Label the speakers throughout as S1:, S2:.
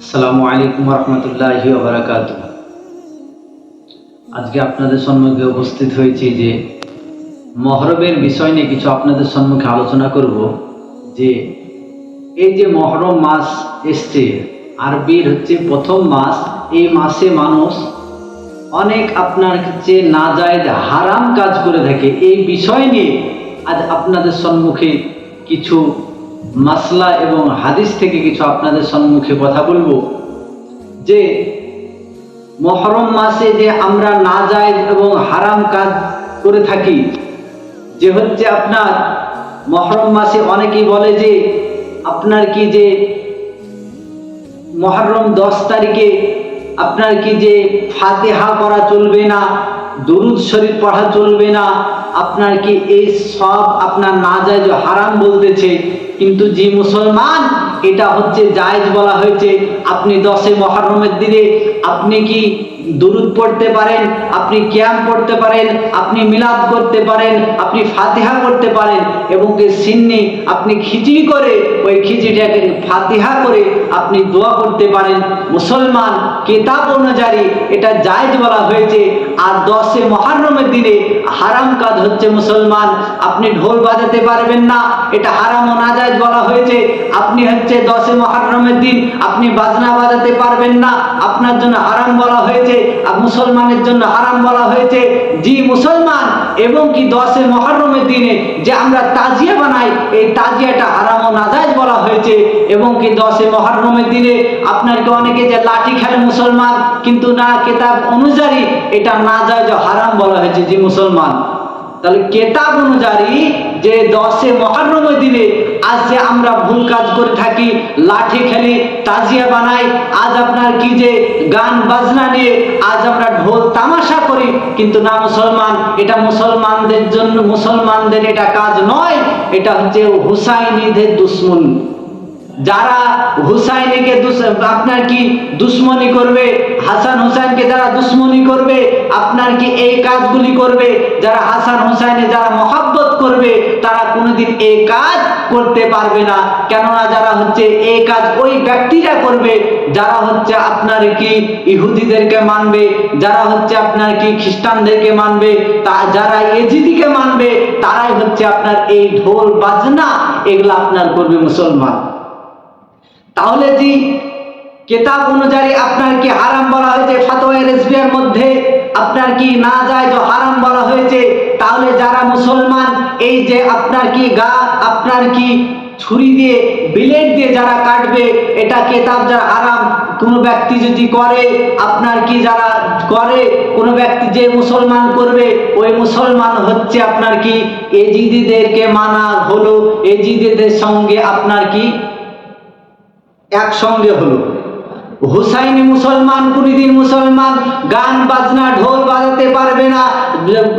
S1: আসসালামু আলাইকুম রহমতুল্লাহি বারাকাত আজকে আপনাদের সম্মুখে উপস্থিত হয়েছি যে মহরমের বিষয় নিয়ে কিছু আপনাদের সম্মুখে আলোচনা করব যে এই যে মহরম মাস এসছে, আরবির হচ্ছে প্রথম মাস, এই মাসে মানুষ অনেক আপনার হচ্ছে না যায় হারাম কাজ করে থাকে। এই বিষয় নিয়ে আজ আপনাদের সম্মুখে কিছু মাসলা এবং হাদিস থেকে কিছু আপনাদের সম্মুখে কথা বলব যে মহরম মাসে যে আমরা না যাই এবং হারাম কাজ করে থাকি, যে হচ্ছে আপনার মহরম মাসে অনেকেই বলে যে আপনার কি যে মহরম দশ তারিখে আপনার কি যে ফাতেহা পড়া চলবে না, দরুদ শরীফ পড়া চলবে না, আপনার কি এই সব আপনার না যায় যে হারাম বলতেছে কিন্তু যে মুসলমান এটা হচ্ছে জায়েজ বলা হয়েছে। আপনি দশে মহরমের দিনে আপনি কি দরুদ পড়তে পারেন, আপনি ক্যাম পড়তে পারেন, আপনি মিলাদ করতে পারেন, আপনি ফাতিহা করতে পারেন এবং কি সিন্নি আপনি খিচড়ি করে ওই খিচড়িটাকে ফাতিহা করে আপনি দোয়া করতে পারেন। মুসলমান কেতাব অনুযায়ী এটা জায়জ বলা হয়েছে। আর দশে মহারমের দিনে হারাম কাজ হচ্ছে মুসলমান। আপনি ঢোল বাজাতে পারবেন না, এটা হারাম ও বলা হয়েছে। আপনি হচ্ছে দশে মহারমের দিন, আপনি বাজনা বাজাতে পারবেন না। আপনার জন্য হারাম বলা হয়েছে আর মুসলমানের জন্য হারাম বলা হয়েছে। জি মুসলমান, এবং কি দশে মহরমের দিনে যে আমরা তাজিয়া বানাই, এই তাজিয়াটা হারাম ও নাজায়েজ বলা হয়েছে। এবং কি দশে মহরমের দিনে আপনাকে অনেকে যে লাঠি খেলে মুসলমান, কিন্তু না, কেতাব অনুযায়ী এটা না যায় যে হারাম বলা হয়েছে। জি মুসলমান। তাহলে কেতাব অনুযায়ী যে দশে মহারমের দিনে আজ যে আমরা ভুল কাজ করে থাকি, লাঠি খেলি, তাজিয়া বানাই, আজ আপনার কি যে গান বাজনা নিয়ে আজ আমরা ঢোল তামাশা করি, কিন্তু না মুসলমান, এটা মুসলমানদের জন্য, মুসলমানদের এটা কাজ নয়, এটা হচ্ছে হুসাইনিদের দুশ্মন। যারা হুসাইনিকে আপনার কি দুশ্মনী করবে? হাসান হুসাইনকে যারা দুশ্মনী করবে, আপনার কি এই কাজগুলি করবে? যারা হাসান হুসাইনে যারা মহাব্বত করবে, তারা কোনোদিন এই কাজ করতে পারবে না। কেননা যারা হচ্ছে এই কাজ ওই ব্যক্তিরা করবে, যারা হচ্ছে আপনার কি ইহুদিদেরকে মানবে, যারা হচ্ছে আপনার কি খ্রিস্টানদেরকে মানবে, তা যারা এজিদিকে মানবে, তারাই হচ্ছে আপনার এই ঢোল বাজনা, এগুলো আপনার করবে মুসলমান। তাহলে যে কেতাব অনুযায়ী আপনার কি হারাম বলা হয়েছে? ফাতোয়া রেসবিয়ার মধ্যে আপনার কি না যায় যে হারাম বলা হয়েছে? তাহলে যারা মুসলমান, এই যে আপনার কি গা, আপনার কি ছুরি দিয়ে বিলেট দিয়ে যারা কাটবে, এটা কেতাব যারা হারাম, কোনো ব্যক্তি যদি করে, আপনার কি যারা করে, কোনো ব্যক্তি যে মুসলমান করবে, ওই মুসলমান হচ্ছে আপনার কি এজিদিদেরকে মানা হলো, এজিদিদের সঙ্গে আপনার কি একসঙ্গে হলো। হুসাইনি মুসলমান কোনদিন মুসলমান, গান বাজনা ঢোল বাজাতে পারবে না।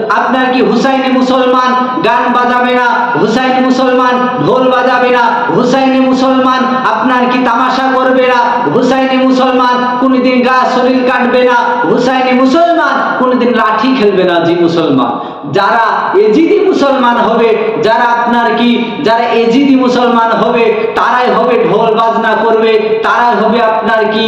S1: আপনার কি হুসাইনি মুসলমান, গান বাজাবে না? হুসাইনি মুসলমান, ঢোল বাজাবে না। হুসাইনি মুসলমান, আপনার কি তামাশা করবে না? হুসাইনি মুসলমান, কোনদিন গা শরীর কাটবে না। হুসাইনি মুসলমান, কোনদিন লাঠি খেলবে না জি মুসলমান। যারা এজিদি মুসলমান হবে, যারা আপনার কি, যারা এজিদি মুসলমান হবে ঢোল বাজনা করবে, তারাই হবে আপনার কি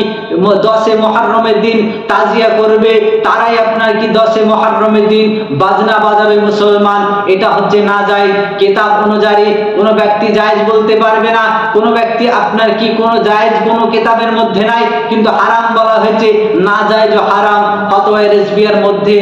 S1: দশে মহারমের দিন তাজিয়া করবে, তারাই আপনার কি দশে মহারমের দিন বাজনা বাজাবে মুসলমান। এটা হচ্ছে না যায়, কেতাব অনুযায়ী কোনো ব্যক্তি জায়েজ বলতে পারবে না, কোনো ব্যক্তি আপনার কি কোনো জায়েজ কোনো কেতাবের মধ্যে নাই, কিন্তু হারাম বলা হয়েছে, না যায় হারাম ফতোয়া রেসবিয়ার মধ্যে